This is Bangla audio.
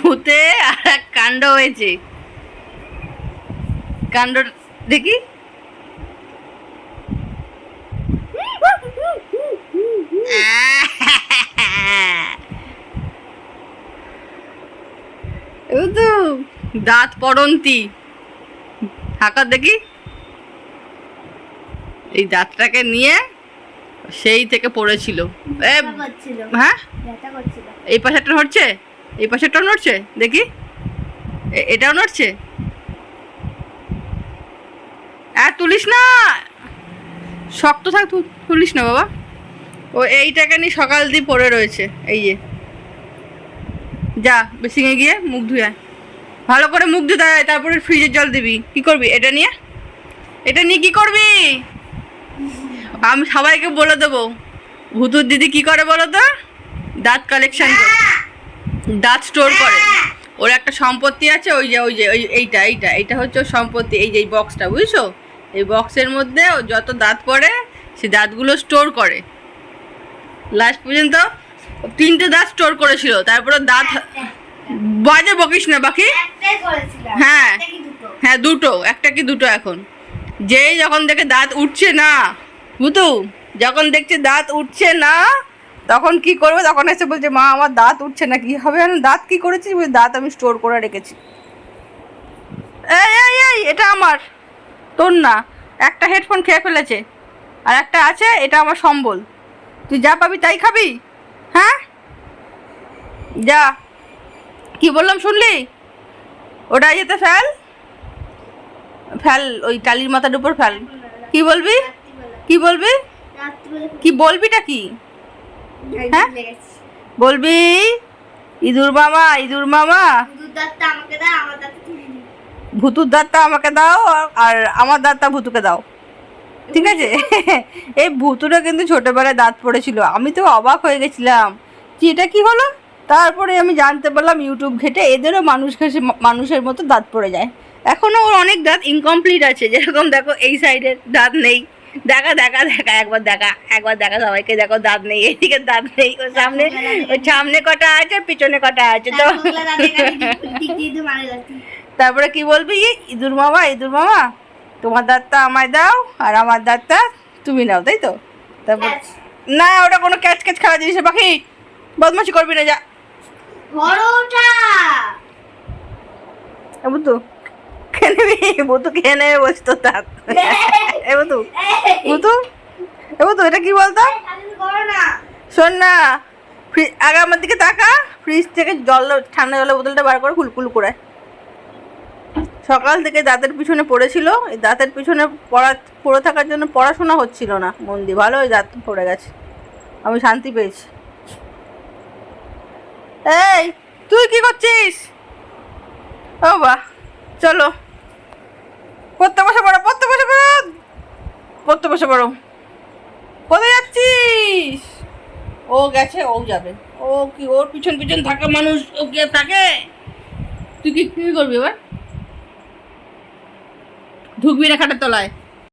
ভূতে আর এক কাণ্ড হয়েছে। কাণ্ড দেখি। দাঁত পড়ন্তি। হাঁকার দেখি। এই দাঁতটাকে নিয়ে সেই থেকে পড়েছিল। এ হ্যাঁ? এই পাশেরটা নড়ছে এই পাশেরটাও নড়ছে? দেখি। এটাও নড়ছে? আর তুলিস না! শক্ত থাক তুলিস না বাবা। ও, এইটাকে নিয়ে সকাল দিয়ে পড়ে রয়েছে, এই যে। যা, বেসিংয়ে গিয়ে মুখ ধুয়ে। ভালো করে মুখ ধুতে হয় তারপরে ফ্রিজের জল দিবি। কি করবি? এটা নিয়ে? এটা নিয়ে কি করবি? আমি সবাইকে বলে দেবো। ভুতুর দিদি কি করে বলো তো? দাঁত কালেকশন করে। দাঁত স্টোর করে। ওর একটা সম্পত্তি আছে ওই যে ওই যে ওই এইটা এইটা। এইটা হচ্ছে ওর সম্পত্তি এই যে এই বক্সটা বুঝছ? এই বক্সের মধ্যে ও যত দাঁত পড়ে সে দাঁতগুলো স্টোর করে। লাস্ট পর্যন্ত তিনটে দাঁত স্টোর করেছিল। তারপরে দাঁত বাজে বকিস না বাকি? হ্যাঁ। হ্যাঁ দুটো। একটা কি দুটো এখন? যেই যখন দেখে দাঁত উঠছে না বুতু যখন দেখছে দাঁত উঠছে না তখন কি করবে? তখন এসে বলছে মা আমার দাঁত উঠছে না। কি হবে দাঁত কি করেছি বলে, দাঁত আমি স্টোর করে রেখেছি। এই এটা আমার তোর না। একটা হেডফোন খেয়ে ফেলেছে আর একটা আছে এটা আমার সম্বল। তুই যা পাবি তাই খাবি হ্যাঁ? যা। কি বললাম শুনলি? ওটা যেতে ফেল? ফেল ওই টালির মাথার উপর ফেল। কি বলবি? কি বলবি? কি বলবিটা কি? হ্যাঁ? বলবি? ইঁদুর মামা ইঁদুর মামা। ভুতুর দাঁতটা আমাকে দাও আর- আর আমার দাঁতটা ভুতুকে দাও। ঠিক আছে? এই ভুতুটা কিন্তু ছোটবেলায় দাঁত পড়েছিল। আমি তো অবাক হয়ে গেছিলাম। যে এটা কি হলো? তারপরে আমি জানতে পারলাম ইউটিউব ঘেটে এদেরও মানুষ ঘেসে মানুষের মতো দাঁত পড়ে যায়। এখনও ওর অনেক দাঁত ইনকমপ্লিট আছে। যেরকম দেখো এই সাইডের দাঁত নেই। দেখা দেখা দেখা একবার দেখা একবার দেখা সবাইকে দেখো দাঁত নেই এইদিকে দাঁত নেই ওর সামনে ওর সামনে কটা আছে পিছনে কটা আছে তো তারপর কি বলবি? ইঁদুর মামা ইঁদুর মামা তোমার দাঁতটা আমায় দাও আর আমার দাঁতটা তুমি নাও তাই তো? তারপর না ওটা কোনো ক্যাচ ক্যাচ খেলা জিনিস পাখি বদমাশি করবি না যা। বুতু খেয়ে নিবি বুতু খেয়ে নেবে তোর। দাঁত এ বুতু বুতু এ বুতু এটা কি বলতো? শোন না ফ্রিজ আগে আমার দিকে তাকা ফ্রিজ থেকে জল ঠান্ডা জলের বোতলটা বার করে কুলকুল করে। সকাল থেকে দাঁতের পিছনে পড়েছিল এই দাঁতের পিছনে পড়া পড়ে থাকার জন্য পড়াশোনা হচ্ছিল না। মন দিয়ে ভালো ওই দাঁত পড়ে গেছে। আমি শান্তি পেয়েছি। এই তুই কি করছিস? ও বাহ চলো। পড়তে বসে পড়ো পড়তে বসে পড়ো। পড়তে বসে পড়ো। কোথায় যাচ্ছিস? ও গেছে, ও যাবে। ও কি, ওর পিছন পিছন থাকা মানুষ ও কি থাকে? তুই কি করবি এবার? ঢুকবি রেখাটা তলায়।